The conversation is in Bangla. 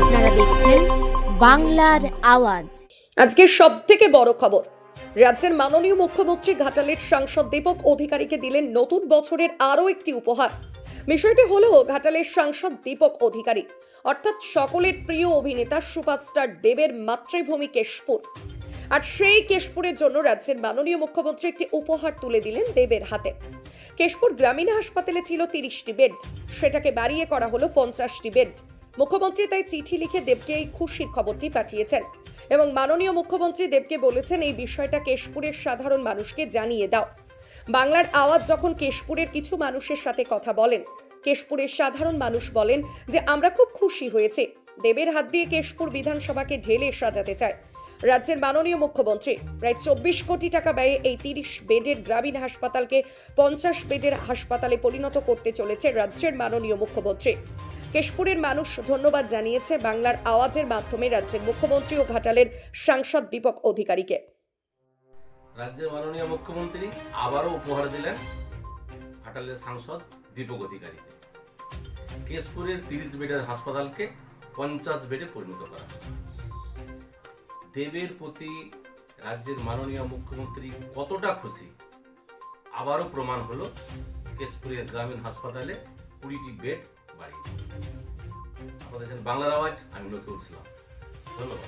আপনারা দেখছেন বাংলার আওয়াজ। আজকের সব থেকে বড় খবর, রাজ্যের মাননীয় মুখ্যমন্ত্রী ঘাটালের সাংসদ দীপক অধিকারীকে দিলেন নতুন বছরের আরও একটি উপহার। বিষয়টি হলো ঘাটালের সাংসদ দীপক অধিকারী, অর্থাৎ সকলের প্রিয় অভিনেতা সুপারস্টার দেবের মাতৃভূমি কেশপুর। আর সেই কেশপুরের জন্য রাজ্যের মাননীয় মুখ্যমন্ত্রী একটি উপহার তুলে দিলেন দেবের হাতে। কেশপুর গ্রামীণ হাসপাতালে ছিল তিরিশটি বেড, সেটাকে বাড়িয়ে করা হলো পঞ্চাশটি বেড। মুখ্যমন্ত্রী তাই চিঠি লিখে দেবকে এই খুশির খবরটি পাঠিয়েছেন এবং মাননীয় মুখ্যমন্ত্রী দেবকে বলেছেন, এই বিষয়টা কেশপুরের সাধারণ মানুষকে জানিয়ে দাও। বাংলার আওয়াজ যখন কেশপুরের কিছু মানুষের সাথে কথা বলেন, কেশপুরের সাধারণ মানুষ বলেন যে, আমরা খুব খুশি হয়েছে। দেবের হাত দিয়ে কেশপুর বিধানসভাকে ঢেলে সাজাতে চায় রাজ্যের মাননীয় মুখ্যমন্ত্রী প্রায় চব্বিশ কোটি টাকা ব্যয়ে এই তিরিশ বেডের গ্রামীণ হাসপাতালকে পঞ্চাশ বেডের হাসপাতালে পরিণত করতে চলেছে রাজ্যের মাননীয় মুখ্যমন্ত্রী। কেশপুরের মানুষ ধন্যবাদ জানিয়েছে বাংলার আওয়াজের মাধ্যমে রাজ্যের মুখ্যমন্ত্রী ও ঘাটালের সাংসদ দীপক অধিকারীকে। রাজ্যের মাননীয় মুখ্যমন্ত্রী আবারও উপহার দিলেন ঘাটালের সাংসদ দীপক অধিকারীকে। কেশপুরের তিরিশ বেডের হাসপাতালকে পঞ্চাশ বেডে পরিণত করা দেবের প্রতি রাজ্যের মাননীয় মুখ্যমন্ত্রী কতটা খুশি, আবারও প্রমাণ হলো কেশপুরের গ্রামীণ হাসপাতালে কুড়িটি বেড বাড়িয়ে আপনারা বাংলার আওয়াজ আমি নকিউল ইসলাম ধন্যবাদ।